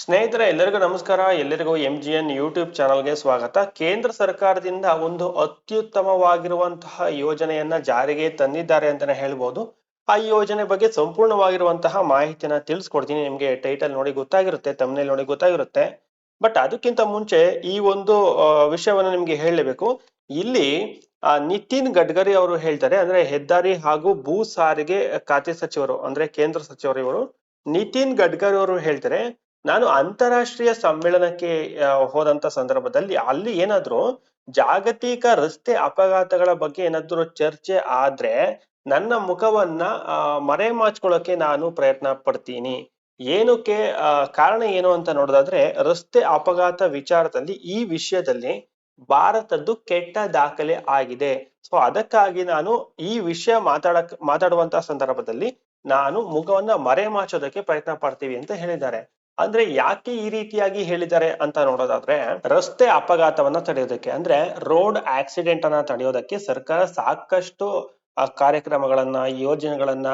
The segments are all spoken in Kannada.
ಸ್ನೇಹಿತರೆ, ಎಲ್ಲರಿಗೂ ನಮಸ್ಕಾರ. ಎಲ್ಲರಿಗೂ ಎಂ ಜಿ ಎನ್ ಯೂಟ್ಯೂಬ್ ಚಾನಲ್ಗೆ ಸ್ವಾಗತ. ಕೇಂದ್ರ ಸರ್ಕಾರದಿಂದ ಒಂದು ಅತ್ಯುತ್ತಮವಾಗಿರುವಂತಹ ಯೋಜನೆಯನ್ನ ಜಾರಿಗೆ ತಂದಿದ್ದಾರೆ ಅಂತಾನೆ ಹೇಳ್ಬೋದು. ಆ ಯೋಜನೆ ಬಗ್ಗೆ ಸಂಪೂರ್ಣವಾಗಿರುವಂತಹ ಮಾಹಿತಿನ ತಿಳಿಸ್ಕೊಡ್ತೀನಿ. ನಿಮ್ಗೆ ಟೈಟಲ್ ನೋಡಿ ಗೊತ್ತಾಗಿರುತ್ತೆ ತಮ್ಮನೇಲಿ ನೋಡಿ ಗೊತ್ತಾಗಿರುತ್ತೆ. ಬಟ್ ಅದಕ್ಕಿಂತ ಮುಂಚೆ ಈ ಒಂದು ವಿಷಯವನ್ನು ನಿಮ್ಗೆ ಹೇಳಲೇಬೇಕು ಇಲ್ಲಿ ನಿತಿನ್ ಗಡ್ಕರಿ ಅವರು ಹೇಳ್ತಾರೆ. ಅಂದ್ರೆ ಹೆದ್ದಾರಿ ಹಾಗೂ ಭೂ ಸಾರಿಗೆ ಖಾತೆ ಸಚಿವರು, ಅಂದ್ರೆ ಕೇಂದ್ರ ಸಚಿವರು ಇವರು. ನಿತಿನ್ ಗಡ್ಕರಿ ಅವರು ಹೇಳ್ತಾರೆ ನಾನು ಅಂತಾರಾಷ್ಟ್ರೀಯ ಸಮ್ಮೇಳನಕ್ಕೆ ಹೋದಂತ ಸಂದರ್ಭದಲ್ಲಿ ಅಲ್ಲಿ ಏನಾದ್ರೂ ಜಾಗತಿಕ ರಸ್ತೆ ಅಪಘಾತಗಳ ಬಗ್ಗೆ ಏನಾದ್ರು ಚರ್ಚೆ ಆದ್ರೆ ನನ್ನ ಮುಖವನ್ನ ಆ, ಮರೆಮಾಚ್ಕೊಳ್ಳೋಕೆ ನಾನು ಪ್ರಯತ್ನ ಪಡ್ತೀನಿ. ಏನಕ್ಕೆ ಕಾರಣ ಏನು ಅಂತ ನೋಡೋದಾದ್ರೆ ರಸ್ತೆ ಅಪಘಾತ ವಿಚಾರದಲ್ಲಿ ಈ ವಿಷಯದಲ್ಲಿ ಭಾರತದ್ದು ಕೆಟ್ಟ ದಾಖಲೆ ಆಗಿದೆ. ಸೊ ಅದಕ್ಕಾಗಿ ನಾನು ಈ ವಿಷಯ ಮಾತಾಡಕ್ ಮಾತಾಡುವಂತ ಸಂದರ್ಭದಲ್ಲಿ ನಾನು ಮುಖವನ್ನ ಮರೆಮಾಚೋದಕ್ಕೆ ಪ್ರಯತ್ನ ಪಡ್ತೀವಿ ಅಂತ ಹೇಳಿದ್ದಾರೆ. ಅಂದ್ರೆ ಯಾಕೆ ಈ ರೀತಿಯಾಗಿ ಹೇಳಿದ್ದಾರೆ ಅಂತ ನೋಡೋದಾದ್ರೆ, ರಸ್ತೆ ಅಪಘಾತವನ್ನ ತಡೆಯೋದಕ್ಕೆ, ಅಂದ್ರೆ ರೋಡ್ ಆಕ್ಸಿಡೆಂಟ್ ಅನ್ನ ತಡೆಯೋದಕ್ಕೆ ಸರ್ಕಾರ ಸಾಕಷ್ಟು ಕಾರ್ಯಕ್ರಮಗಳನ್ನ, ಯೋಜನೆಗಳನ್ನ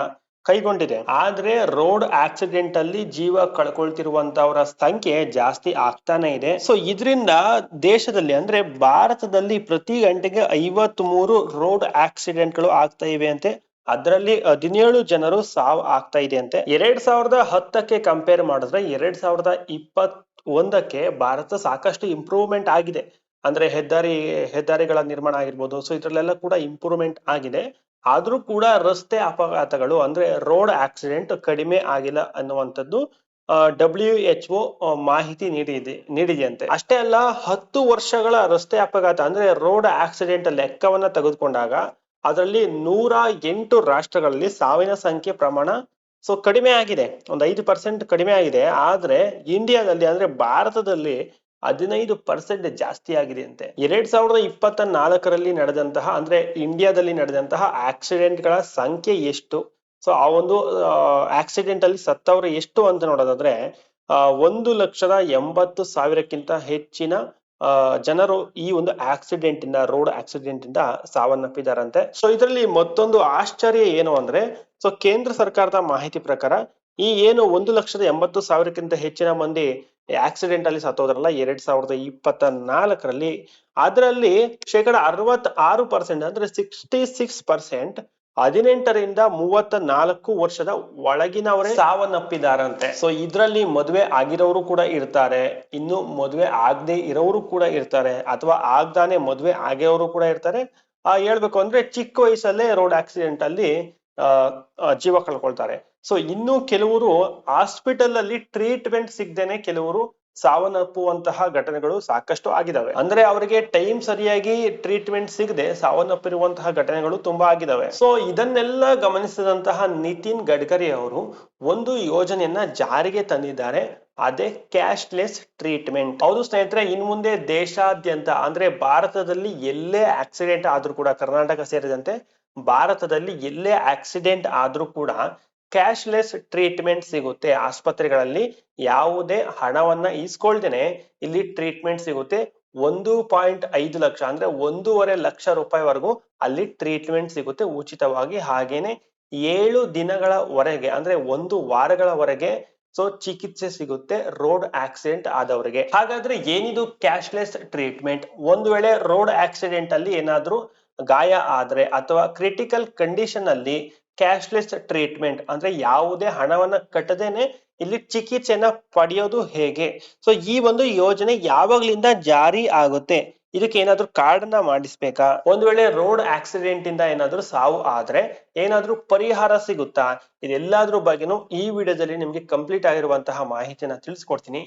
ಕೈಗೊಂಡಿದೆ. ಆದ್ರೆ ರೋಡ್ ಆಕ್ಸಿಡೆಂಟ್ ಅಲ್ಲಿ ಜೀವ ಕಳ್ಕೊಳ್ತಿರುವಂತವರ ಸಂಖ್ಯೆ ಜಾಸ್ತಿ ಆಗ್ತಾನೆ ಇದೆ. ಸೊ ಇದರಿಂದ ದೇಶದಲ್ಲಿ, ಅಂದ್ರೆ ಭಾರತದಲ್ಲಿ ಪ್ರತಿ ಗಂಟೆಗೆ ಐವತ್ ಮೂರು ರೋಡ್ ಆಕ್ಸಿಡೆಂಟ್ಗಳು ಆಗ್ತಾ ಇವೆ ಅಂತೆ. ಅದರಲ್ಲಿ ಹದಿನೇಳು ಜನರು ಸಾವು, ಆಗ್ತಾ ಇದೆ ಅಂತೆ ಎರಡ್ ಸಾವಿರದ ಹತ್ತಕ್ಕೆ ಕಂಪೇರ್ ಮಾಡಿದ್ರೆ ಎರಡ್ ಸಾವಿರದ ಇಪ್ಪತ್ ಒಂದಕ್ಕೆ ಭಾರತ ಸಾಕಷ್ಟು ಇಂಪ್ರೂವ್ಮೆಂಟ್ ಆಗಿದೆ. ಅಂದ್ರೆ ಹೆದ್ದಾರಿ, ಹೆದ್ದಾರಿಗಳ ನಿರ್ಮಾಣ ಆಗಿರ್ಬೋದು ಸೊ ಇದ್ರಲ್ಲೆಲ್ಲ ಕೂಡ ಇಂಪ್ರೂವ್ಮೆಂಟ್ ಆಗಿದೆ. ಆದ್ರೂ ಕೂಡ ರಸ್ತೆ ಅಪಘಾತಗಳು, ಅಂದ್ರೆ ರೋಡ್ ಆಕ್ಸಿಡೆಂಟ್ ಕಡಿಮೆ ಆಗಿಲ್ಲ ಅನ್ನುವಂಥದ್ದು ಡಬ್ಲ್ಯೂ ಎಚ್ ಒ ಮಾಹಿತಿ ನೀಡಿದೆ, ನೀಡಿದೆಯಂತೆ. ಅಷ್ಟೇ ಅಲ್ಲ, ಹತ್ತು ವರ್ಷಗಳ ರಸ್ತೆ ಅಪಘಾತ, ಅಂದ್ರೆ ರೋಡ್ ಆಕ್ಸಿಡೆಂಟ್ ಲೆಕ್ಕವನ್ನ ತೆಗೆದುಕೊಂಡಾಗ ಅದರಲ್ಲಿ ನೂರ ಎಂಟು ರಾಷ್ಟ್ರಗಳಲ್ಲಿ ಸಾವಿನ ಸಂಖ್ಯೆ ಪ್ರಮಾಣ ಸೊ ಕಡಿಮೆ ಆಗಿದೆ. ಒಂದು ಐದು ಪರ್ಸೆಂಟ್ ಕಡಿಮೆ ಆಗಿದೆ. ಆದ್ರೆ ಇಂಡಿಯಾದಲ್ಲಿ ಅಂದ್ರೆ ಭಾರತದಲ್ಲಿ ಹದಿನೈದು ಪರ್ಸೆಂಟ್ ಜಾಸ್ತಿ ಆಗಿದೆ ಅಂತೆ. ಎರಡ್ ಸಾವಿರದ ಇಪ್ಪತ್ತ ನಾಲ್ಕರಲ್ಲಿ ನಡೆದಂತಹ, ಅಂದ್ರೆ ಇಂಡಿಯಾದಲ್ಲಿ ನಡೆದಂತಹ ಆಕ್ಸಿಡೆಂಟ್ಗಳ ಸಂಖ್ಯೆ ಎಷ್ಟು? ಸೊ ಆ ಒಂದು ಆಕ್ಸಿಡೆಂಟ್ ಅಲ್ಲಿ ಸತ್ತವರು ಎಷ್ಟು ಅಂತ ನೋಡೋದಾದ್ರೆ ಒಂದು ಲಕ್ಷದ ಎಂಬತ್ತು ಸಾವಿರಕ್ಕಿಂತ ಹೆಚ್ಚಿನ ಜನರು ಈ ಒಂದು ಆಕ್ಸಿಡೆಂಟ್ ಇಂದ ರೋಡ್ ಆಕ್ಸಿಡೆಂಟ್ ಇಂದ ಸಾವನ್ನಪ್ಪಿದಾರಂತೆ. ಸೊ ಇದರಲ್ಲಿ ಮತ್ತೊಂದು ಆಶ್ಚರ್ಯ ಏನು ಅಂದ್ರೆ ಸೊ ಕೇಂದ್ರ ಸರ್ಕಾರದ ಮಾಹಿತಿ ಪ್ರಕಾರ, ಈ ಏನು ಒಂದು ಲಕ್ಷದ ಎಂಬತ್ತು ಸಾವಿರಕ್ಕಿಂತ ಹೆಚ್ಚಿನ ಮಂದಿ ಆಕ್ಸಿಡೆಂಟ್ ಅಲ್ಲಿ ಸತ್ತೋದ್ರಲ್ಲ, ಎರಡ್ ಸಾವಿರದ ಇಪ್ಪತ್ತ ನಾಲ್ಕರಲ್ಲಿ ಅದರಲ್ಲಿ ಶೇಕಡ ಅರವತ್ ಆರು ಪರ್ಸೆಂಟ್ ಅಂದ್ರೆ ಸಿಕ್ಸ್ಟಿ ಸಿಕ್ಸ್ ಪರ್ಸೆಂಟ್ ಹದಿನೆಂಟರಿಂದ ಮೂವತ್ತ ನಾಲ್ಕು ವರ್ಷದ ಒಳಗಿನವರೇ ಸಾವನ್ನಪ್ಪಿದಾರಂತೆ. ಸೊ ಇದ್ರಲ್ಲಿ ಮದುವೆ ಆಗಿರೋರು ಕೂಡ ಇರ್ತಾರೆ. ಇನ್ನು ಮದುವೆ ಆಗದೆ ಇರೋರು ಕೂಡ ಇರ್ತಾರೆ. ಅಥವಾ ಆಗ್ದಾನೆ ಮದುವೆ ಆಗಿರೋರು ಕೂಡ ಇರ್ತಾರೆ. ಆ, ಹೇಳ್ಬೇಕು ಅಂದ್ರೆ ಚಿಕ್ಕ ವಯಸ್ಸಲ್ಲೇ ರೋಡ್ ಆಕ್ಸಿಡೆಂಟ್ ಅಲ್ಲಿ ಜೀವ ಕಳ್ಕೊಳ್ತಾರೆ. ಸೊ ಇನ್ನು ಕೆಲವರು ಹಾಸ್ಪಿಟಲ್ ಅಲ್ಲಿ ಟ್ರೀಟ್ಮೆಂಟ್ ಸಿಗ್ದೇನೆ ಕೆಲವರು ಸಾವನ್ನಪ್ಪುವಂತಹ ಘಟನೆಗಳು ಸಾಕಷ್ಟು ಆಗಿದಾವೆ. ಅಂದ್ರೆ ಅವರಿಗೆ ಟೈಮ್ ಸರಿಯಾಗಿ ಟ್ರೀಟ್ಮೆಂಟ್ ಸಿಗದೆ ಸಾವನ್ನಪ್ಪಿರುವಂತಹ ಘಟನೆಗಳು ತುಂಬಾ ಆಗಿದಾವೆ. ಸೊ ಇದನ್ನೆಲ್ಲ ಗಮನಿಸಿದಂತಹ ನಿತಿನ್ ಗಡ್ಕರಿ ಅವರು ಒಂದು ಯೋಜನೆಯನ್ನ ಜಾರಿಗೆ ತಂದಿದ್ದಾರೆ. ಅದೇ ಕ್ಯಾಶ್ಲೆಸ್ ಟ್ರೀಟ್ಮೆಂಟ್ ಹೌದು ಸ್ನೇಹಿತರೆ, ಇನ್ ಮುಂದೆ ದೇಶಾದ್ಯಂತ, ಅಂದ್ರೆ ಭಾರತದಲ್ಲಿ ಎಲ್ಲೇ ಆಕ್ಸಿಡೆಂಟ್ ಆದ್ರೂ ಕೂಡ, ಕರ್ನಾಟಕ ಸೇರಿದಂತೆ ಭಾರತದಲ್ಲಿ ಎಲ್ಲೇ ಆಕ್ಸಿಡೆಂಟ್ ಆದ್ರೂ ಕೂಡ ಕ್ಯಾಶ್ಲೆಸ್ ಟ್ರೀಟ್ಮೆಂಟ್ ಸಿಗುತ್ತೆ. ಆಸ್ಪತ್ರೆಗಳಲ್ಲಿ ಯಾವುದೇ ಹಣವನ್ನ ಇಸ್ಕೊಳ್ದೇನೆ ಇಲ್ಲಿ ಟ್ರೀಟ್ಮೆಂಟ್ ಸಿಗುತ್ತೆ. ಒಂದು ಪಾಯಿಂಟ್ ಐದು ಲಕ್ಷ ಅಂದ್ರೆ ಒಂದೂವರೆ ಲಕ್ಷ ರೂಪಾಯಿವರೆಗೂ ಅಲ್ಲಿ ಟ್ರೀಟ್ಮೆಂಟ್ ಸಿಗುತ್ತೆ ಉಚಿತವಾಗಿ. ಹಾಗೇನೆ ಏಳು ದಿನಗಳವರೆಗೆ ಅಂದ್ರೆ ಒಂದು ವಾರಗಳವರೆಗೆ ಸೊ ಚಿಕಿತ್ಸೆ ಸಿಗುತ್ತೆ ರೋಡ್ ಆಕ್ಸಿಡೆಂಟ್ ಆದವರಿಗೆ. ಹಾಗಾದ್ರೆ ಏನಿದು ಕ್ಯಾಶ್ಲೆಸ್ ಟ್ರೀಟ್ಮೆಂಟ್? ಒಂದು ವೇಳೆ ರೋಡ್ ಆಕ್ಸಿಡೆಂಟ್ ಅಲ್ಲಿ ಏನಾದ್ರೂ ಗಾಯ ಆದ್ರೆ ಅಥವಾ ಕ್ರಿಟಿಕಲ್ ಕಂಡೀಷನ್ ಅಲ್ಲಿ ಕ್ಯಾಶ್ಲೆಸ್ ಟ್ರೀಟ್ಮೆಂಟ್ ಅಂದ್ರೆ ಯಾವುದೇ ಹಣವನ್ನ ಕಟ್ಟದೇನೆ ಇಲ್ಲಿ ಚಿಕಿತ್ಸೆನ ಪಡೆಯೋದು ಹೇಗೆ? ಸೊ ಈ ಒಂದು ಯೋಜನೆ ಯಾವಾಗ್ಲಿಂದ ಜಾರಿ ಆಗುತ್ತೆ? ಇದಕ್ಕೆ ಏನಾದ್ರೂ ಕಾರ್ಡ್ನ ಮಾಡಿಸ್ಬೇಕಾ? ಒಂದ್ ವೇಳೆ ರೋಡ್ ಆಕ್ಸಿಡೆಂಟ್ ಇಂದ ಏನಾದ್ರೂ ಸಾವು ಆದ್ರೆ ಏನಾದ್ರೂ ಪರಿಹಾರ ಸಿಗುತ್ತಾ? ಇದೆಲ್ಲದ್ರ ಬಗ್ಗೆನೂ ಈ ವಿಡಿಯೋದಲ್ಲಿ ನಿಮ್ಗೆ ಕಂಪ್ಲೀಟ್ ಆಗಿರುವಂತಹ ಮಾಹಿತಿನ ತಿಳಿಸ್ಕೊಡ್ತೀನಿ.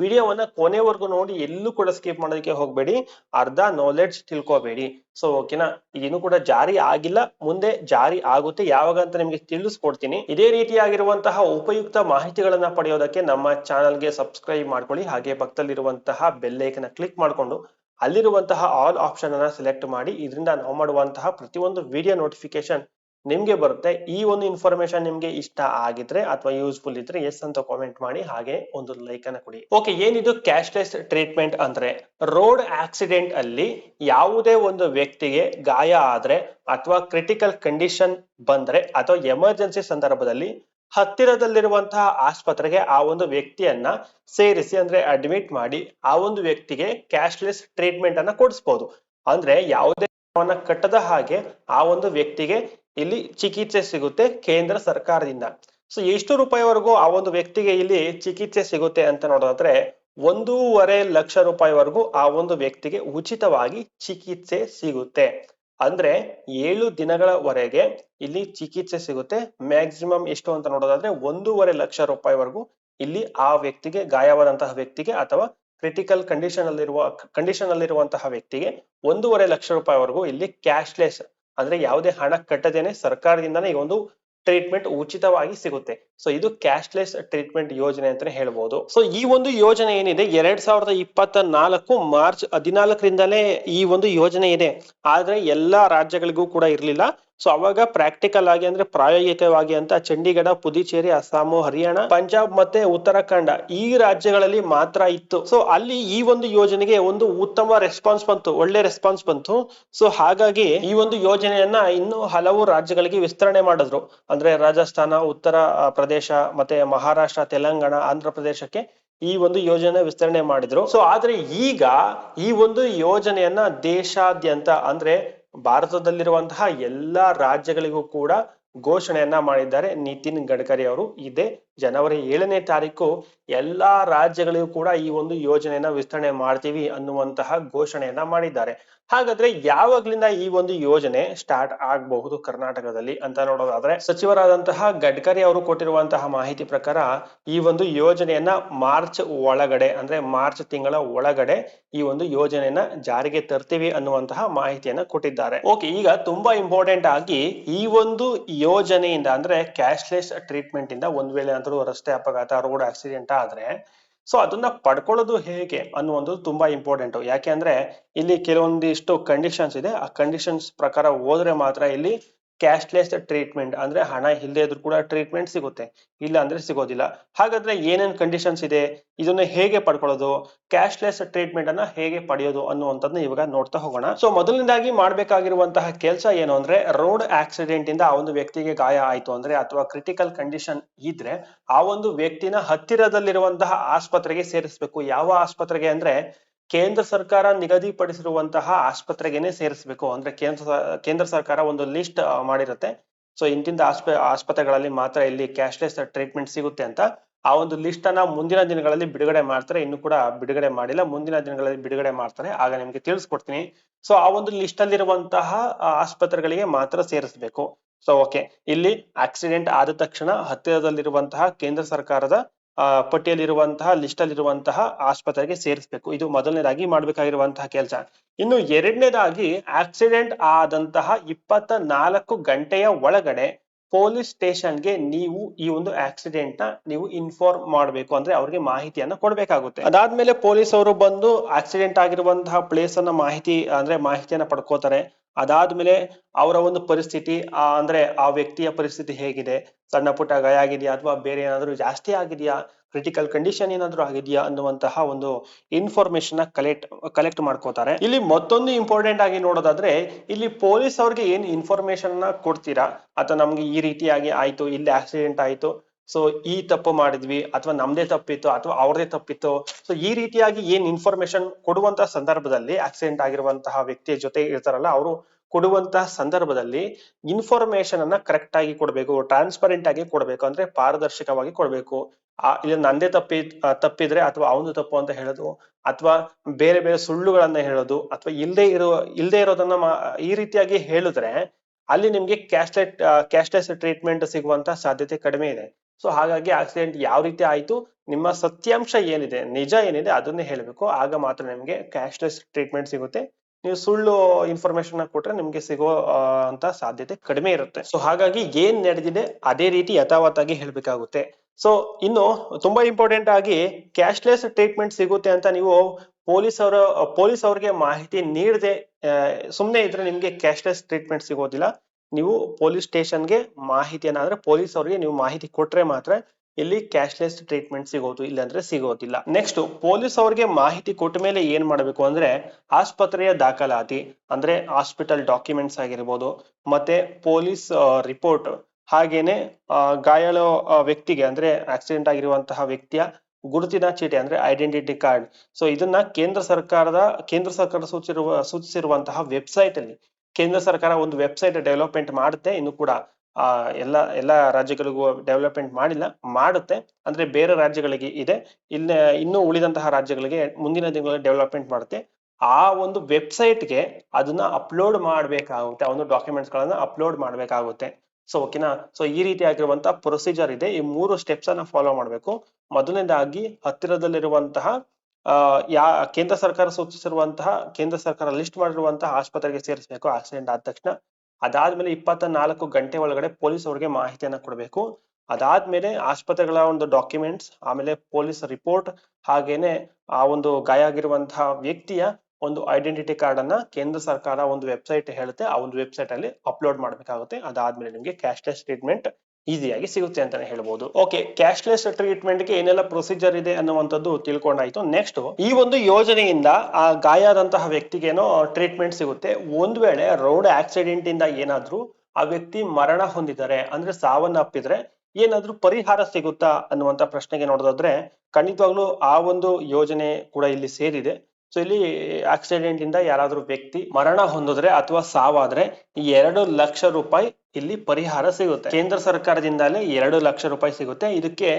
ವಿಡಿಯೋವನ್ನ ಕೊನೆವರೆಗೂ ನೋಡಿ, ಎಲ್ಲೂ ಕೂಡ ಸ್ಕಿಪ್ ಮಾಡೋದಕ್ಕೆ ಹೋಗ್ಬೇಡಿ. ಅರ್ಧ ನಾಲೆಡ್ಜ್ ತಿಳ್ಕೊಬೇಡಿ. ಸೊ ಓಕೆನಾ ಏನು ಕೂಡ ಜಾರಿ ಆಗಿಲ್ಲ. ಮುಂದೆ ಜಾರಿ ಆಗುತ್ತೆ. ಯಾವಾಗ ಅಂತ ನಿಮ್ಗೆ ತಿಳಿಸ್ಕೊಡ್ತೀನಿ. ಇದೇ ರೀತಿಯಾಗಿರುವಂತಹ ಉಪಯುಕ್ತ ಮಾಹಿತಿಗಳನ್ನ ಪಡೆಯೋದಕ್ಕೆ ನಮ್ಮ ಚಾನಲ್ಗೆ ಸಬ್ಸ್ಕ್ರೈಬ್ ಮಾಡ್ಕೊಳ್ಳಿ. ಹಾಗೆ ಪಕ್ಕದಲ್ಲಿರುವಂತಹ ಬೆಲ್ ಐಕನ್ ಕ್ಲಿಕ್ ಮಾಡ್ಕೊಂಡು ಅಲ್ಲಿರುವಂತಹ ಆಲ್ ಆಪ್ಷನ್ ಅನ್ನ ಸೆಲೆಕ್ಟ್ ಮಾಡಿ. ಇದರಿಂದ ನಾವು ಮಾಡುವಂತಹ ಪ್ರತಿಯೊಂದು ವಿಡಿಯೋ ನೋಟಿಫಿಕೇಶನ್ ನಿಮ್ಗೆ ಬರುತ್ತೆ. ಈ ಒಂದು ಇನ್ಫಾರ್ಮೇಶನ್ ನಿಮ್ಗೆ ಇಷ್ಟ ಆಗಿದ್ರೆ ಅಥವಾ ಯೂಸ್ಫುಲ್ ಇದ್ರೆ ಎಸ್ ಅಂತ ಕಾಮೆಂಟ್ ಮಾಡಿ, ಹಾಗೆ ಒಂದು ಲೈಕ್ ಅನ್ನ ಕೊಡಿ. ಓಕೆ ಏನಿದು ಕ್ಯಾಶ್ಲೆಸ್ ಟ್ರೀಟ್ಮೆಂಟ್ ಅಂದ್ರೆ? ರೋಡ್ ಆಕ್ಸಿಡೆಂಟ್ ಅಲ್ಲಿ ಯಾವುದೇ ಒಂದು ವ್ಯಕ್ತಿಗೆ ಗಾಯ ಆದ್ರೆ ಅಥವಾ ಕ್ರಿಟಿಕಲ್ ಕಂಡೀಷನ್ ಬಂದ್ರೆ ಅಥವಾ ಎಮರ್ಜೆನ್ಸಿ ಸಂದರ್ಭದಲ್ಲಿ ಹತ್ತಿರದಲ್ಲಿರುವಂತಹ ಆಸ್ಪತ್ರೆಗೆ ಆ ಒಂದು ವ್ಯಕ್ತಿಯನ್ನ ಸೇರಿಸಿ ಅಂದ್ರೆ ಅಡ್ಮಿಟ್ ಮಾಡಿ ಆ ಒಂದು ವ್ಯಕ್ತಿಗೆ ಕ್ಯಾಶ್ಲೆಸ್ ಟ್ರೀಟ್ಮೆಂಟ್ ಅನ್ನ ಕೊಡಿಸಬಹುದು ಅಂದ್ರೆ ಯಾವುದೇ ಕಟ್ಟದ ಹಾಗೆ ಆ ಒಂದು ವ್ಯಕ್ತಿಗೆ ಇಲ್ಲಿ ಚಿಕಿತ್ಸೆ ಸಿಗುತ್ತೆ ಕೇಂದ್ರ ಸರ್ಕಾರದಿಂದ. ಸೊ ಎಷ್ಟು ರೂಪಾಯಿವರೆಗೂ ಆ ಒಂದು ವ್ಯಕ್ತಿಗೆ ಇಲ್ಲಿ ಚಿಕಿತ್ಸೆ ಸಿಗುತ್ತೆ ಅಂತ ನೋಡೋದಾದ್ರೆ, ಒಂದೂವರೆ ಲಕ್ಷ ರೂಪಾಯಿವರೆಗೂ ಆ ಒಂದು ವ್ಯಕ್ತಿಗೆ ಉಚಿತವಾಗಿ ಚಿಕಿತ್ಸೆ ಸಿಗುತ್ತೆ. ಅಂದ್ರೆ ಏಳು ದಿನಗಳವರೆಗೆ ಇಲ್ಲಿ ಚಿಕಿತ್ಸೆ ಸಿಗುತ್ತೆ. ಮ್ಯಾಕ್ಸಿಮಮ್ ಎಷ್ಟು ಅಂತ ನೋಡೋದಾದ್ರೆ, ಒಂದೂವರೆ ಲಕ್ಷ ರೂಪಾಯಿವರೆಗೂ ಇಲ್ಲಿ ಆ ವ್ಯಕ್ತಿಗೆ, ಗಾಯವಾದಂತಹ ವ್ಯಕ್ತಿಗೆ ಅಥವಾ ಕ್ರಿಟಿಕಲ್ ಕಂಡೀಷನ್ ಅಲ್ಲಿರುವ ಕಂಡೀಷನ್ ಅಲ್ಲಿರುವಂತಹ ವ್ಯಕ್ತಿಗೆ ಒಂದೂವರೆ ಲಕ್ಷ ರೂಪಾಯಿವರೆಗೂ ಇಲ್ಲಿ ಕ್ಯಾಶ್ಲೆಸ್ ಅಂದ್ರೆ ಯಾವುದೇ ಹಣ ಕಟ್ಟದೇನೆ ಸರ್ಕಾರದಿಂದಾನೇ ಈ ಒಂದು ಟ್ರೀಟ್ಮೆಂಟ್ ಉಚಿತವಾಗಿ ಸಿಗುತ್ತೆ. ಸೊ ಇದು ಕ್ಯಾಶ್ಲೆಸ್ ಟ್ರೀಟ್ಮೆಂಟ್ ಯೋಜನೆ ಅಂತಾನೆ ಹೇಳ್ಬೋದು. ಸೊ ಈ ಒಂದು ಯೋಜನೆ ಏನಿದೆ? ಎರಡ್ ಸಾವಿರದ ಇಪ್ಪತ್ತ ನಾಲ್ಕು ಮಾರ್ಚ್ ಹದಿನಾಲ್ಕರಿಂದಲೇ ಈ ಒಂದು ಯೋಜನೆ ಇದೆ. ಆದ್ರೆ ಎಲ್ಲಾ ರಾಜ್ಯಗಳಿಗೂ ಕೂಡ ಇರ್ಲಿಲ್ಲ. ಸೊ ಅವಾಗ ಪ್ರಾಕ್ಟಿಕಲ್ ಆಗಿ ಅಂದ್ರೆ ಪ್ರಾಯೋಗಿಕವಾಗಿ ಅಂತ ಚಂಡೀಗಢ, ಪುದುಚೇರಿ, ಅಸ್ಸಾಮು, ಹರಿಯಾಣ, ಪಂಜಾಬ್ ಮತ್ತೆ ಉತ್ತರಾಖಂಡ ಈ ರಾಜ್ಯಗಳಲ್ಲಿ ಮಾತ್ರ ಇತ್ತು. ಸೊ ಅಲ್ಲಿ ಈ ಒಂದು ಯೋಜನೆಗೆ ಒಂದು ಉತ್ತಮ ರೆಸ್ಪಾನ್ಸ್ ಬಂತು, ಒಳ್ಳೆ ರೆಸ್ಪಾನ್ಸ್ ಬಂತು. ಸೊ ಹಾಗಾಗಿ ಈ ಒಂದು ಯೋಜನೆಯನ್ನ ಇನ್ನು ಹಲವು ರಾಜ್ಯಗಳಿಗೆ ವಿಸ್ತರಣೆ ಮಾಡಿದ್ರು. ಅಂದ್ರೆ ರಾಜಸ್ಥಾನ, ಉತ್ತರ ಪ್ರದೇಶ ಮತ್ತೆ ಮಹಾರಾಷ್ಟ್ರ, ತೆಲಂಗಾಣ, ಆಂಧ್ರ ಪ್ರದೇಶಕ್ಕೆ ಈ ಒಂದು ಯೋಜನೆ ವಿಸ್ತರಣೆ ಮಾಡಿದ್ರು. ಸೊ ಆದ್ರೆ ಈಗ ಈ ಒಂದು ಯೋಜನೆಯನ್ನ ದೇಶಾದ್ಯಂತ ಅಂದ್ರೆ ಭಾರತದಲ್ಲಿರುವಂತಹ ಎಲ್ಲಾ ರಾಜ್ಯಗಳಿಗೂ ಕೂಡ ಘೋಷಣೆಯನ್ನ ಮಾಡಿದ್ದಾರೆ. ನಿತಿನ್ ಗಡ್ಕರಿ ಅವರು ಇದೇ ಜನವರಿ ಏಳನೇ ತಾರೀಕು ಎಲ್ಲಾ ರಾಜ್ಯಗಳಿಗೂ ಕೂಡ ಈ ಒಂದು ಯೋಜನೆಯನ್ನ ವಿಸ್ತರಣೆ ಮಾಡ್ತೀವಿ ಅನ್ನುವಂತಹ ಘೋಷಣೆಯನ್ನ ಮಾಡಿದ್ದಾರೆ. ಹಾಗಾದ್ರೆ ಯಾವಾಗ್ಲಿಂದ ಈ ಒಂದು ಯೋಜನೆ ಸ್ಟಾರ್ಟ್ ಆಗಬಹುದು ಕರ್ನಾಟಕದಲ್ಲಿ ಅಂತ ನೋಡೋದಾದ್ರೆ, ಸಚಿವರಾದಂತಹ ಗಡ್ಕರಿ ಅವರು ಕೊಟ್ಟಿರುವಂತಹ ಮಾಹಿತಿ ಪ್ರಕಾರ ಈ ಒಂದು ಯೋಜನೆಯನ್ನ ಮಾರ್ಚ್ ಒಳಗಡೆ ಅಂದ್ರೆ ಮಾರ್ಚ್ ತಿಂಗಳ ಒಳಗಡೆ ಈ ಒಂದು ಯೋಜನೆಯನ್ನ ಜಾರಿಗೆ ತರ್ತೀವಿ ಅನ್ನುವಂತಹ ಮಾಹಿತಿಯನ್ನ ಕೊಟ್ಟಿದ್ದಾರೆ. ಓಕೆ, ಈಗ ತುಂಬಾ ಇಂಪಾರ್ಟೆಂಟ್ ಆಗಿ ಈ ಒಂದು ಯೋಜನೆಯಿಂದ ಅಂದ್ರೆ ಕ್ಯಾಶ್ಲೆಸ್ ಟ್ರೀಟ್ಮೆಂಟ್ ಇಂದ ಒಂದ್ ವೇಳೆ ಅಂತರೂ ರಸ್ತೆ ಅಪಘಾತ ರೋಡ್ ಆಕ್ಸಿಡೆಂಟ್ ಆದ್ರೆ ಸೊ ಅದನ್ನ ಪಡ್ಕೊಳ್ಳೋದು ಹೇಗೆ ಅನ್ನುವಂಥದ್ದು ತುಂಬಾ ಇಂಪಾರ್ಟೆಂಟ್ ಯಾಕೆ ಅಂದ್ರೆ ಇಲ್ಲಿ ಕೆಲವೊಂದಿಷ್ಟು ಕಂಡೀಷನ್ಸ್ ಇದೆ. ಆ ಕಂಡೀಷನ್ಸ್ ಪ್ರಕಾರ ಹೋದ್ರೆ ಮಾತ್ರ ಇಲ್ಲಿ ಕ್ಯಾಶ್ಲೆಸ್ ಟ್ರೀಟ್ಮೆಂಟ್ ಅಂದ್ರೆ ಹಣ ಇಲ್ಲದೆ ಇದ್ರೂ ಕೂಡ ಟ್ರೀಟ್ಮೆಂಟ್ ಸಿಗುತ್ತೆ. ಇಲ್ಲ ಅಂದ್ರೆ ಸಿಗೋದಿಲ್ಲ. ಹಾಗಾದ್ರೆ ಏನೇನು ಕಂಡೀಷನ್ಸ್ ಇದೆ? ಇದನ್ನ ಹೇಗೆ ಪಡ್ಕೊಳ್ಳೋದು? ಕ್ಯಾಶ್ಲೆಸ್ ಟ್ರೀಟ್ಮೆಂಟ್ ಅನ್ನ ಹೇಗೆ ಪಡೆಯೋದು ಅನ್ನುವಂಥದ್ದನ್ನ ಇವಾಗ ನೋಡ್ತಾ ಹೋಗೋಣ. ಸೊ ಮೊದಲನೇದಾಗಿ ಮಾಡ್ಬೇಕಾಗಿರುವಂತಹ ಕೆಲಸ ಏನು ಅಂದ್ರೆ ರೋಡ್ ಆಕ್ಸಿಡೆಂಟ್ ಇಂದ ಆ ಒಂದು ವ್ಯಕ್ತಿಗೆ ಗಾಯ ಆಯಿತು ಅಂದ್ರೆ, ಅಥವಾ ಕ್ರಿಟಿಕಲ್ ಕಂಡೀಷನ್ ಇದ್ರೆ, ಆ ಒಂದು ವ್ಯಕ್ತಿನ ಹತ್ತಿರದಲ್ಲಿರುವಂತಹ ಆಸ್ಪತ್ರೆಗೆ ಸೇರಿಸಬೇಕು. ಯಾವ ಆಸ್ಪತ್ರೆಗೆ ಅಂದ್ರೆ ಕೇಂದ್ರ ಸರ್ಕಾರ ನಿಗದಿಪಡಿಸಿರುವಂತಹ ಆಸ್ಪತ್ರೆಗೆನೆ ಸೇರಿಸಬೇಕು. ಅಂದ್ರೆ ಕೇಂದ್ರ ಕೇಂದ್ರ ಸರ್ಕಾರ ಒಂದು ಲಿಸ್ಟ್ ಮಾಡಿರುತ್ತೆ. ಸೊ ಇಂತಿಂತ ಆಸ್ಪ, ಆಸ್ಪತ್ರೆಗಳಲ್ಲಿ ಮಾತ್ರ ಇಲ್ಲಿ ಕ್ಯಾಶ್ಲೆಸ್ ಟ್ರೀಟ್ಮೆಂಟ್ ಸಿಗುತ್ತೆ ಅಂತ. ಆ ಒಂದು ಲಿಸ್ಟ್ ಅನ್ನ ಮುಂದಿನ ದಿನಗಳಲ್ಲಿ ಬಿಡುಗಡೆ ಮಾಡ್ತಾರೆ. ಇನ್ನು ಕೂಡ ಬಿಡುಗಡೆ ಮಾಡಿಲ್ಲ. ಮುಂದಿನ ದಿನಗಳಲ್ಲಿ ಬಿಡುಗಡೆ ಮಾಡ್ತಾರೆ. ಆಗ ನಿಮ್ಗೆ ತಿಳಿಸ್ಕೊಡ್ತೀನಿ. ಸೊ, ಆ ಒಂದು ಲಿಸ್ಟ್ ಅಲ್ಲಿರುವಂತಹ ಆಸ್ಪತ್ರೆಗಳಿಗೆ ಮಾತ್ರ ಸೇರಿಸಬೇಕು. So, okay. ಇಲ್ಲಿ ಆಕ್ಸಿಡೆಂಟ್ ಆದ ತಕ್ಷಣ ಹತ್ತಿರದಲ್ಲಿರುವಂತಹ ಕೇಂದ್ರ ಸರ್ಕಾರದ ಪಟ್ಟಿಯಲ್ಲಿರುವಂತಹ ಲಿಸ್ಟ್ ಅಲ್ಲಿರುವಂತಹ ಆಸ್ಪತ್ರೆಗೆ ಸೇರಿಸಬೇಕು. ಇದು ಮೊದಲನೇದಾಗಿ ಮಾಡಬೇಕಾಗಿರುವಂತಹ ಕೆಲಸ. ಇನ್ನು ಎರಡನೇದಾಗಿ ಆಕ್ಸಿಡೆಂಟ್ ಆದಂತಹ ಇಪ್ಪತ್ತ ನಾಲ್ಕು ಗಂಟೆಯ ಒಳಗಡೆ ಪೊಲೀಸ್ ಸ್ಟೇಷನ್ಗೆ ನೀವು ಈ ಒಂದು ಆಕ್ಸಿಡೆಂಟ್ನ ನೀವು ಇನ್ಫಾರ್ಮ್ ಮಾಡಬೇಕು. ಅಂದ್ರೆ ಅವ್ರಿಗೆ ಮಾಹಿತಿಯನ್ನ ಕೊಡಬೇಕಾಗುತ್ತೆ. ಅದಾದ್ಮೇಲೆ ಪೊಲೀಸ್ ಅವರು ಬಂದು ಆಕ್ಸಿಡೆಂಟ್ ಆಗಿರುವಂತಹ ಪ್ಲೇಸ್ ಅನ್ನ ಮಾಹಿತಿ, ಅಂದ್ರೆ ಮಾಹಿತಿಯನ್ನ ಪಡ್ಕೋತಾರೆ. ಅದಾದ್ಮೇಲೆ ಅವರ ಒಂದು ಪರಿಸ್ಥಿತಿ ಅಂದ್ರೆ ಆ ವ್ಯಕ್ತಿಯ ಪರಿಸ್ಥಿತಿ ಹೇಗಿದೆ? ಸಣ್ಣ ಪುಟ್ಟ ಗಾಯ ಆಗಿದೆಯಾ ಅಥವಾ ಬೇರೆ ಏನಾದ್ರು ಜಾಸ್ತಿ ಆಗಿದೆಯಾ? ಕ್ರಿಟಿಕಲ್ ಕಂಡೀಷನ್ ಏನಾದ್ರು ಆಗಿದೆಯಾ? ಅನ್ನುವಂತಹ ಒಂದು ಇನ್ಫಾರ್ಮೇಶನ್ ಕಲೆಕ್ಟ್ ಕಲೆಕ್ಟ್ ಮಾಡ್ಕೋತಾರೆ. ಇಲ್ಲಿ ಮತ್ತೊಂದು ಇಂಪಾರ್ಟೆಂಟ್ ಆಗಿ ನೋಡೋದಾದ್ರೆ, ಇಲ್ಲಿ ಪೊಲೀಸ್ ಅವ್ರಿಗೆ ಏನ್ ಇನ್ಫಾರ್ಮೇಶನ್ನ ಕೊಡ್ತೀರಾ? ಅಥವಾ ನಮ್ಗೆ ಈ ರೀತಿಯಾಗಿ ಆಯ್ತು, ಇಲ್ಲಿ ಆಕ್ಸಿಡೆಂಟ್ ಆಯ್ತು ಸೊ ಈ ತಪ್ಪು ಮಾಡಿದ್ವಿ, ಅಥವಾ ನಮ್ದೇ ತಪ್ಪಿತ್ತು, ಅಥವಾ ಅವ್ರದೇ ತಪ್ಪಿತ್ತು ಸೊ ಈ ರೀತಿಯಾಗಿ ಏನ್ ಇನ್ಫಾರ್ಮೇಶನ್ ಕೊಡುವಂತಹ ಸಂದರ್ಭದಲ್ಲಿ ಆಕ್ಸಿಡೆಂಟ್ ಆಗಿರುವಂತಹ ವ್ಯಕ್ತಿಯ ಜೊತೆ ಇರ್ತಾರಲ್ಲ, ಅವರು ಕೊಡುವಂತಹ ಸಂದರ್ಭದಲ್ಲಿ ಇನ್ಫಾರ್ಮೇಶನ್ ಅನ್ನ ಕರೆಕ್ಟ್ ಆಗಿ ಕೊಡಬೇಕು ಟ್ರಾನ್ಸ್ಪರೆಂಟ್ ಆಗಿ ಕೊಡಬೇಕು, ಅಂದ್ರೆ ಪಾರದರ್ಶಕವಾಗಿ ಕೊಡಬೇಕು. ಆ ಇಲ್ಲ ನಂದೇ ತಪ್ಪಿ ತಪ್ಪಿದ್ರೆ ಅಥವಾ ಅವನು ತಪ್ಪು ಅಂತ ಹೇಳೋದು, ಅಥವಾ ಬೇರೆ ಬೇರೆ ಸುಳ್ಳುಗಳನ್ನ ಹೇಳೋದು, ಅಥವಾ ಇಲ್ಲದೆ ಇರೋ ಇಲ್ಲದೆ ಇರೋದನ್ನ ಈ ರೀತಿಯಾಗಿ ಹೇಳಿದ್ರೆ ಅಲ್ಲಿ ನಿಮ್ಗೆ ಕ್ಯಾಶ್ಲೆಟ್ ಕ್ಯಾಶ್ಲೆಸ್ ಟ್ರೀಟ್ಮೆಂಟ್ ಸಿಗುವಂತ ಸಾಧ್ಯತೆ ಕಡಿಮೆ ಇದೆ. ಸೊ ಹಾಗಾಗಿ ಆಕ್ಸಿಡೆಂಟ್ ಯಾವ ರೀತಿ ಆಯ್ತು, ನಿಮ್ಮ ಸತ್ಯಾಂಶ ಏನಿದೆ, ನಿಜ ಏನಿದೆ, ಅದನ್ನೇ ಹೇಳಬೇಕು. ಆಗ ಮಾತ್ರ ನಿಮ್ಗೆ ಕ್ಯಾಶ್ಲೆಸ್ ಟ್ರೀಟ್ಮೆಂಟ್ ಸಿಗುತ್ತೆ. ನೀವು ಸುಳ್ಳು ಇನ್ಫಾರ್ಮೇಶನ್ ಕೊಟ್ರೆ ನಿಮ್ಗೆ ಸಿಗೋ ಅಂತ ಸಾಧ್ಯತೆ ಕಡಿಮೆ ಇರುತ್ತೆ. ಸೊ ಹಾಗಾಗಿ ಏನ್ ನಡೆದಿದೆ ಅದೇ ರೀತಿ ಯಥಾವತ್ತಾಗಿ ಹೇಳ್ಬೇಕಾಗುತ್ತೆ. ಸೊ ಇನ್ನು ತುಂಬಾ ಇಂಪಾರ್ಟೆಂಟ್ ಆಗಿ ಕ್ಯಾಶ್ಲೆಸ್ ಟ್ರೀಟ್ಮೆಂಟ್ ಸಿಗುತ್ತೆ ಅಂತ ನೀವು ಪೊಲೀಸ್ ಅವರ ಪೊಲೀಸ್ ಅವ್ರಿಗೆ ಮಾಹಿತಿ ನೀಡದೆ ಸುಮ್ಮನೆ ಇದ್ರೆ ನಿಮ್ಗೆ ಕ್ಯಾಶ್ಲೆಸ್ ಟ್ರೀಟ್ಮೆಂಟ್ ಸಿಗೋದಿಲ್ಲ. ನೀವು ಪೊಲೀಸ್ ಸ್ಟೇಷನ್ಗೆ ಮಾಹಿತಿಯನ್ನ ಅಂದ್ರೆ ಪೊಲೀಸ್ ಅವರಿಗೆ ನೀವು ಮಾಹಿತಿ ಕೊಟ್ರೆ ಮಾತ್ರ ಇಲ್ಲಿ ಕ್ಯಾಶ್ಲೆಸ್ ಟ್ರೀಟ್ಮೆಂಟ್ ಸಿಗೋದು, ಇಲ್ಲಾಂದ್ರೆ ಸಿಗೋದಿಲ್ಲ. ನೆಕ್ಸ್ಟ್ ಪೊಲೀಸ್ ಅವರಿಗೆ ಮಾಹಿತಿ ಕೊಟ್ಟ ಮೇಲೆ ಏನ್ ಮಾಡಬೇಕು ಅಂದ್ರೆ ಆಸ್ಪತ್ರೆಯ ದಾಖಲಾತಿ, ಅಂದ್ರೆ ಹಾಸ್ಪಿಟಲ್ ಡಾಕ್ಯುಮೆಂಟ್ಸ್ ಆಗಿರ್ಬೋದು, ಮತ್ತೆ ಪೊಲೀಸ್ ರಿಪೋರ್ಟ್ ಹಾಗೇನೆ ಗಾಯಾಳ ವ್ಯಕ್ತಿಗೆ, ಅಂದ್ರೆ ಆಕ್ಸಿಡೆಂಟ್ ಆಗಿರುವಂತಹ ವ್ಯಕ್ತಿಯ ಗುರುತಿನ ಚೀಟಿ, ಅಂದ್ರೆ ಐಡೆಂಟಿಟಿ ಕಾರ್ಡ್ ಸೊ ಇದನ್ನ ಕೇಂದ್ರ ಸರ್ಕಾರದ, ಕೇಂದ್ರ ಸರ್ಕಾರ ಸೂಚಿಸಿರುವ, ಸೂಚಿಸಿರುವಂತಹ ವೆಬ್ಸೈಟ್ ಅಲ್ಲಿ, ಕೇಂದ್ರ ಸರ್ಕಾರ ಒಂದು ವೆಬ್ಸೈಟ್ ಡೆವಲಪ್ಮೆಂಟ್ ಮಾಡುತ್ತೆ, ಇನ್ನು ಕೂಡ. ಆ, ಎಲ್ಲ ಎಲ್ಲ ರಾಜ್ಯಗಳಿಗೂ ಡೆವಲಪ್ಮೆಂಟ್ ಮಾಡಿಲ್ಲ, ಮಾಡುತ್ತೆ. ಅಂದ್ರೆ ಬೇರೆ ರಾಜ್ಯಗಳಿಗೆ ಇದೆ. ಇಲ್ಲ ಇನ್ನು ಉಳಿದಂತಹ ರಾಜ್ಯಗಳಿಗೆ ಮುಂದಿನ ದಿನಗಳಲ್ಲಿ ಡೆವಲಪ್ಮೆಂಟ್ ಮಾಡುತ್ತೆ. ಆ ಒಂದು ವೆಬ್ಸೈಟ್ಗೆ ಅದನ್ನ ಅಪ್ಲೋಡ್ ಮಾಡಬೇಕಾಗುತ್ತೆ. ಆ ಒಂದು ಡಾಕ್ಯುಮೆಂಟ್ಸ್ ಗಳನ್ನ ಅಪ್ಲೋಡ್ ಮಾಡಬೇಕಾಗುತ್ತೆ. ಸೊ ಓಕೆನಾ ಸೊ ಈ ರೀತಿ ಆಗಿರುವಂತಹ ಪ್ರೊಸೀಜರ್ ಇದೆ. ಈ ಮೂರು ಸ್ಟೆಪ್ಸ್ ಅನ್ನ ಫಾಲೋ ಮಾಡಬೇಕು. ಮೊದಲನೇದಾಗಿ ಹತ್ತಿರದಲ್ಲಿರುವಂತಹ ಯಾ, ಕೇಂದ್ರ ಸರ್ಕಾರ ಸೂಚಿಸಿರುವಂತಹ, ಕೇಂದ್ರ ಸರ್ಕಾರ ಲಿಸ್ಟ್ ಮಾಡಿರುವಂತಹ ಆಸ್ಪತ್ರೆಗೆ ಸೇರಿಸಬೇಕು. ಆಕ್ಸಿಡೆಂಟ್ ಆದ ತಕ್ಷಣ ಅದಾದ್ಮೇಲೆ ಇಪ್ಪತ್ತ ನಾಲ್ಕು ಗಂಟೆ ಒಳಗಡೆ ಪೊಲೀಸ್ ಅವ್ರಿಗೆ ಮಾಹಿತಿಯನ್ನ ಕೊಡಬೇಕು. ಅದಾದ್ಮೇಲೆ ಆಸ್ಪತ್ರೆಗಳ ಒಂದು ಡಾಕ್ಯುಮೆಂಟ್ಸ್ ಆಮೇಲೆ ಪೊಲೀಸ್ ರಿಪೋರ್ಟ್ ಹಾಗೇನೆ ಆ ಒಂದು ಗಾಯ ಆಗಿರುವಂತಹ ವ್ಯಕ್ತಿಯ ಒಂದು ಐಡೆಂಟಿಟಿ ಕಾರ್ಡ್ ಅನ್ನ ಕೇಂದ್ರ ಸರ್ಕಾರ ಒಂದು ವೆಬ್ಸೈಟ್ ಹೇಳುತ್ತೆ. ಆ ಒಂದು ವೆಬ್ಸೈಟ್ ಅಲ್ಲಿ ಅಪ್ಲೋಡ್ ಮಾಡಬೇಕಾಗುತ್ತೆ. ಅದಾದ್ಮೇಲೆ ನಿಮಗೆ ಕ್ಯಾಶ್ಲೆಸ್ ಟ್ರೀಟ್ಮೆಂಟ್ ಈಸಿಯಾಗಿ ಸಿಗುತ್ತೆ ಅಂತಾನೆ ಹೇಳ್ಬೋದು. ಓಕೆ ಕ್ಯಾಶ್ಲೆಸ್ ಟ್ರೀಟ್ಮೆಂಟ್ಗೆ ಏನೆಲ್ಲ ಪ್ರೊಸೀಜರ್ ಇದೆ ಅನ್ನುವಂಥದ್ದು ತಿಳ್ಕೊಂಡಾಯ್ತು. ನೆಕ್ಸ್ಟ್ ಈ ಒಂದು ಯೋಜನೆಯಿಂದ ಆ ಗಾಯ ಆದಂತಹ ವ್ಯಕ್ತಿಗೇನೋ ಟ್ರೀಟ್ಮೆಂಟ್ ಸಿಗುತ್ತೆ. ಒಂದ್ ವೇಳೆ ರೋಡ್ ಆಕ್ಸಿಡೆಂಟ್ ಇಂದ ಏನಾದ್ರೂ ಆ ವ್ಯಕ್ತಿ ಮರಣ ಹೊಂದಿದ್ದಾರೆ ಅಂದ್ರೆ ಸಾವನ್ನಪ್ಪಿದ್ರೆ ಏನಾದ್ರೂ ಪರಿಹಾರ ಸಿಗುತ್ತಾ ಅನ್ನುವಂತ ಪ್ರಶ್ನೆಗೆ ನೋಡೋದಾದ್ರೆ, ಖಂಡಿತವಾಗ್ಲೂ ಆ ಒಂದು ಯೋಜನೆ ಕೂಡ ಇಲ್ಲಿ ಸೇರಿದೆ. ಸೊ ಇಲ್ಲಿ ಆಕ್ಸಿಡೆಂಟ್ ಇಂದ ಯಾರಾದ್ರೂ ವ್ಯಕ್ತಿ ಮರಣ ಹೊಂದಿದ್ರೆ ಅಥವಾ ಸಾವಾದ್ರೆ ಎರಡು ಲಕ್ಷ ರೂಪಾಯಿ ಇಲ್ಲಿ ಪರಿಹಾರ ಸಿಗುತ್ತೆ. ಕೇಂದ್ರ ಸರ್ಕಾರದಿಂದಲೇ ಎರಡು ಲಕ್ಷ ರೂಪಾಯಿ ಸಿಗುತ್ತೆ. ಇದಕ್ಕೆ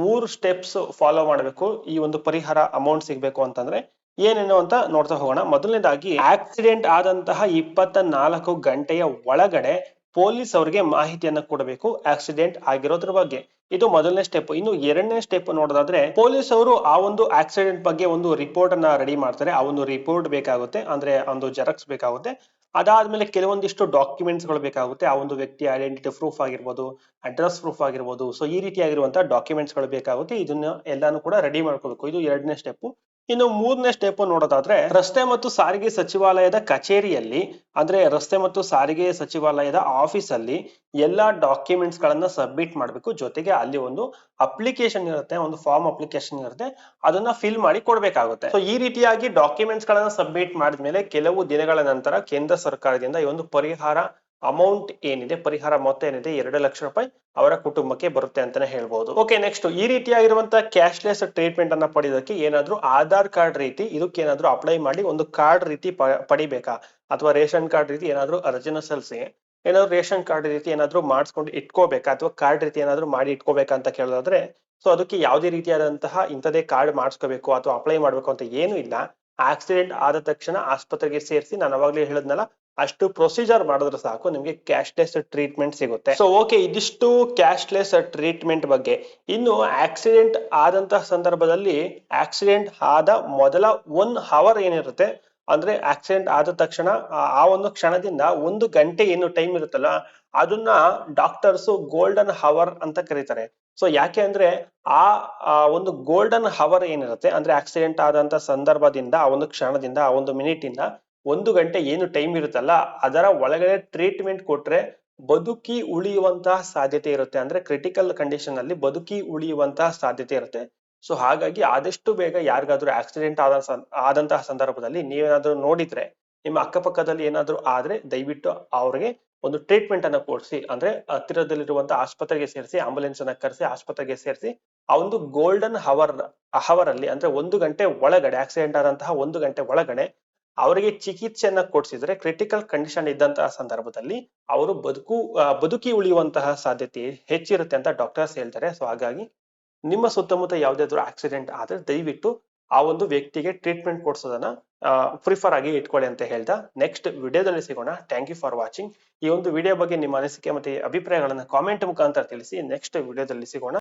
ಮೂರು ಸ್ಟೆಪ್ಸ್ ಫಾಲೋ ಮಾಡಬೇಕು. ಈ ಒಂದು ಪರಿಹಾರ ಅಮೌಂಟ್ ಸಿಗಬೇಕು ಅಂತಂದ್ರೆ ಏನೇನು ಅಂತ ನೋಡ್ತಾ ಹೋಗೋಣ. ಮೊದಲನೇದಾಗಿ ಆಕ್ಸಿಡೆಂಟ್ ಆದಂತಹ ಇಪ್ಪತ್ತ ನಾಲ್ಕು ಗಂಟೆಯ ಒಳಗಡೆ ಪೊಲೀಸ್ ಅವರಿಗೆ ಮಾಹಿತಿಯನ್ನ ಕೊಡಬೇಕು ಆಕ್ಸಿಡೆಂಟ್ ಆಗಿರೋದ್ರ ಬಗ್ಗೆ. ಇದು ಮೊದಲನೇ ಸ್ಟೆಪ್ ಇನ್ನು ಎರಡನೇ ಸ್ಟೆಪ್ ನೋಡೋದಾದ್ರೆ, ಪೊಲೀಸ್ ಅವರು ಆ ಒಂದು ಆಕ್ಸಿಡೆಂಟ್ ಬಗ್ಗೆ ಒಂದು ರಿಪೋರ್ಟ್ ಅನ್ನ ರೆಡಿ ಮಾಡ್ತಾರೆ. ಆ ಒಂದು ರಿಪೋರ್ಟ್ ಬೇಕಾಗುತ್ತೆ, ಅಂದ್ರೆ ಒಂದು ಜೆರಾಕ್ಸ್ ಬೇಕಾಗುತ್ತೆ. ಅದಾದ್ಮೇಲೆ ಕೆಲವೊಂದಿಷ್ಟು ಡಾಕ್ಯುಮೆಂಟ್ಸ್ಗಳು ಬೇಕಾಗುತ್ತೆ. ಆ ಒಂದು ವ್ಯಕ್ತಿ ಐಡೆಂಟಿಟಿ ಪ್ರೂಫ್ ಆಗಿರ್ಬೋದು ಅಡ್ರೆಸ್ ಪ್ರೂಫ್ ಆಗಿರ್ಬೋದು. ಸೊ ಈ ರೀತಿಯಾಗಿರುವಂತಹ ಡಾಕ್ಯುಮೆಂಟ್ಸ್ಗಳು ಬೇಕಾಗುತ್ತೆ. ಇದನ್ನ ಎಲ್ಲಾನು ಕೂಡ ರೆಡಿ ಮಾಡ್ಕೋಬೇಕು. ಇದು ಎರಡನೇ ಸ್ಟೆಪ್ ಇನ್ನು ಮೂರನೇ ಸ್ಟೆಪ್ ನೋಡೋದಾದ್ರೆ, ರಸ್ತೆ ಮತ್ತು ಸಾರಿಗೆ ಸಚಿವಾಲಯದ ಕಚೇರಿಯಲ್ಲಿ, ಅಂದ್ರೆ ರಸ್ತೆ ಮತ್ತು ಸಾರಿಗೆ ಸಚಿವಾಲಯದ ಆಫೀಸ್ ಅಲ್ಲಿ ಎಲ್ಲಾ ಡಾಕ್ಯುಮೆಂಟ್ಸ್ ಗಳನ್ನ ಸಬ್ಮಿಟ್ ಮಾಡಬೇಕು. ಜೊತೆಗೆ ಅಲ್ಲಿ ಒಂದು ಅಪ್ಲಿಕೇಶನ್ ಇರುತ್ತೆ, ಒಂದು ಫಾರ್ಮ್ ಅಪ್ಲಿಕೇಶನ್ ಇರುತ್ತೆ, ಅದನ್ನ ಫಿಲ್ ಮಾಡಿ ಕೊಡಬೇಕಾಗುತ್ತೆ. ಸೊ ಈ ರೀತಿಯಾಗಿ ಡಾಕ್ಯುಮೆಂಟ್ಸ್ ಗಳನ್ನ ಸಬ್ಮಿಟ್ ಮಾಡಿದ್ಮೇಲೆ ಕೆಲವು ದಿನಗಳ ನಂತರ ಕೇಂದ್ರ ಸರ್ಕಾರದಿಂದ ಈ ಒಂದು ಪರಿಹಾರ ಅಮೌಂಟ್ ಏನಿದೆ, ಪರಿಹಾರ ಮೊತ್ತ ಏನಿದೆ, ಎರಡು ಲಕ್ಷ ರೂಪಾಯಿ ಅವರ ಕುಟುಂಬಕ್ಕೆ ಬರುತ್ತೆ ಅಂತಾನೆ ಹೇಳ್ಬೋದು. ಓಕೆ ನೆಕ್ಸ್ಟ್ ಈ ರೀತಿಯಾಗಿರುವಂತಹ ಕ್ಯಾಶ್ಲೆಸ್ ಟ್ರೀಟ್ಮೆಂಟ್ ಅನ್ನ ಪಡೆಯೋದಕ್ಕೆ ಏನಾದ್ರೂ ಆಧಾರ್ ಕಾರ್ಡ್ ರೀತಿ, ಇದಕ್ಕೆ ಏನಾದ್ರೂ ಅಪ್ಲೈ ಮಾಡಿ ಒಂದು ಕಾರ್ಡ್ ರೀತಿ ಪಡಿಬೇಕಾ? ಅಥವಾ ರೇಷನ್ ಕಾರ್ಡ್ ರೀತಿ ಏನಾದ್ರೂ ಅರ್ಜಿನ ಸಲ್ಲಿಸಿ, ಏನಾದ್ರು ರೇಷನ್ ಕಾರ್ಡ್ ರೀತಿ ಏನಾದ್ರೂ ಮಾಡಿಸ್ಕೊಂಡು ಇಟ್ಕೋಬೇಕಾ? ಅಥವಾ ಕಾರ್ಡ್ ರೀತಿ ಏನಾದ್ರೂ ಮಾಡಿ ಇಟ್ಕೋಬೇಕಾ ಅಂತ ಕೇಳೋದಾದ್ರೆ ಸೊ ಅದಕ್ಕೆ ಯಾವುದೇ ರೀತಿಯಾದಂತಹ ಇಂಥದೇ ಕಾರ್ಡ್ ಮಾಡಿಸ್ಕೋಬೇಕು ಅಥವಾ ಅಪ್ಲೈ ಮಾಡ್ಬೇಕು ಅಂತ ಏನು ಇಲ್ಲ. ಆಕ್ಸಿಡೆಂಟ್ ಆದ ತಕ್ಷಣ ಆಸ್ಪತ್ರೆಗೆ ಸೇರಿಸಿ, ನಾನು ಅವಾಗಲೇ ಹೇಳಿದ್ನಲ್ಲ ಅಷ್ಟು ಪ್ರೊಸೀಜರ್ ಮಾಡಿದ್ರೆ ಸಾಕು, ನಿಮಗೆ ಕ್ಯಾಶ್ಲೆಸ್ ಟ್ರೀಟ್ಮೆಂಟ್ ಸಿಗುತ್ತೆ. ಸೊ ಓಕೆ ಇದಿಷ್ಟು ಕ್ಯಾಶ್ಲೆಸ್ ಟ್ರೀಟ್ಮೆಂಟ್ ಬಗ್ಗೆ. ಇನ್ನು ಆಕ್ಸಿಡೆಂಟ್ ಆದಂತಹ ಸಂದರ್ಭದಲ್ಲಿ ಆಕ್ಸಿಡೆಂಟ್ ಆದ ಮೊದಲ ಒನ್ ಅವರ್ ಏನಿರುತ್ತೆ, ಅಂದ್ರೆ ಆಕ್ಸಿಡೆಂಟ್ ಆದ ತಕ್ಷಣ ಆ- ಒಂದು ಕ್ಷಣದಿಂದ ಒಂದು ಗಂಟೆ ಏನು ಟೈಮ್ ಇರುತ್ತಲ್ಲ, ಅದನ್ನ ಡಾಕ್ಟರ್ಸ್ ಗೋಲ್ಡನ್ ಹವರ್ ಅಂತ ಕರೀತಾರೆ. ಸೊ ಯಾಕೆ ಅಂದ್ರೆ ಆ ಒಂದು ಗೋಲ್ಡನ್ ಹವರ್ ಏನಿರುತ್ತೆ, ಅಂದ್ರೆ ಆಕ್ಸಿಡೆಂಟ್ ಆದಂತ ಸಂದರ್ಭದಿಂದ, ಆ ಒಂದು ಕ್ಷಣದಿಂದ, ಆ ಒಂದು ಮಿನಿಟ್ ಇಂದ ಒಂದು ಗಂಟೆ ಏನು ಟೈಮ್ ಇರುತ್ತಲ್ಲ, ಅದರ ಒಳಗಡೆ ಟ್ರೀಟ್ಮೆಂಟ್ ಕೊಟ್ರೆ ಬದುಕಿ ಉಳಿಯುವಂತಹ ಸಾಧ್ಯತೆ ಇರುತ್ತೆ. ಅಂದ್ರೆ ಕ್ರಿಟಿಕಲ್ ಕಂಡೀಷನ್ ಅಲ್ಲಿ ಬದುಕಿ ಉಳಿಯುವಂತಹ ಸಾಧ್ಯತೆ ಇರುತ್ತೆ. ಸೊ ಹಾಗಾಗಿ ಆದಷ್ಟು ಬೇಗ ಯಾರಿಗಾದ್ರೂ ಆಕ್ಸಿಡೆಂಟ್ ಆದ ಆದಂತಹ ಸಂದರ್ಭದಲ್ಲಿ ನೀವೇನಾದ್ರೂ ನೋಡಿದ್ರೆ, ನಿಮ್ಮ ಅಕ್ಕಪಕ್ಕದಲ್ಲಿ ಏನಾದ್ರೂ ಆದ್ರೆ ದಯವಿಟ್ಟು ಅವ್ರಿಗೆ ಒಂದು ಟ್ರೀಟ್ಮೆಂಟ್ ಅನ್ನ ಕೊಡಿಸಿ. ಅಂದ್ರೆ ಹತ್ತಿರದಲ್ಲಿರುವಂತಹ ಆಸ್ಪತ್ರೆಗೆ ಸೇರಿಸಿ ಆಂಬುಲೆನ್ಸ್ ಅನ್ನ ಕರೆಸಿ, ಆಸ್ಪತ್ರೆಗೆ ಸೇರಿಸಿ, ಆ ಒಂದು ಗೋಲ್ಡನ್ ಹವರ್ ಹವರ್ ಅಲ್ಲಿ, ಅಂದ್ರೆ ಒಂದು ಗಂಟೆ ಒಳಗಡೆ ಆಕ್ಸಿಡೆಂಟ್ ಆದಂತಹ ಒಂದು ಗಂಟೆ ಒಳಗಡೆ ಅವರಿಗೆ ಚಿಕಿತ್ಸೆಯನ್ನ ಕೊಡಿಸಿದ್ರೆ ಕ್ರಿಟಿಕಲ್ ಕಂಡೀಷನ್ ಇದ್ದಂತಹ ಸಂದರ್ಭದಲ್ಲಿ ಅವರು ಬದುಕು ಬದುಕಿ ಉಳಿಯುವಂತಹ ಸಾಧ್ಯತೆ ಹೆಚ್ಚಿರುತ್ತೆ ಅಂತ ಡಾಕ್ಟರ್ಸ್ ಹೇಳ್ತಾರೆ. ಸೊ ಹಾಗಾಗಿ ನಿಮ್ಮ ಸುತ್ತಮುತ್ತ ಯಾವುದಾದ್ರು ಆಕ್ಸಿಡೆಂಟ್ ಆದ್ರೆ ದಯವಿಟ್ಟು ಆ ಒಂದು ವ್ಯಕ್ತಿಗೆ ಟ್ರೀಟ್ಮೆಂಟ್ ಕೊಡಿಸೋದನ್ನ ಪ್ರಿಫರ್ ಆಗಿ ಇಟ್ಕೊಳ್ಳಿ ಅಂತ ಹೇಳ್ದ. ನೆಕ್ಸ್ಟ್ ವಿಡಿಯೋದಲ್ಲಿ ಸಿಗೋಣ. ಥ್ಯಾಂಕ್ ಯು ಫಾರ್ ವಾಚಿಂಗ್ ಈ ಒಂದು ವಿಡಿಯೋ ಬಗ್ಗೆ ನಿಮ್ಮ ಅನಿಸಿಕೆ ಮತ್ತೆ ಅಭಿಪ್ರಾಯಗಳನ್ನ ಕಾಮೆಂಟ್ ಮುಖಾಂತರ ತಿಳಿಸಿ. ನೆಕ್ಸ್ಟ್ ವಿಡಿಯೋದಲ್ಲಿ ಸಿಗೋಣ.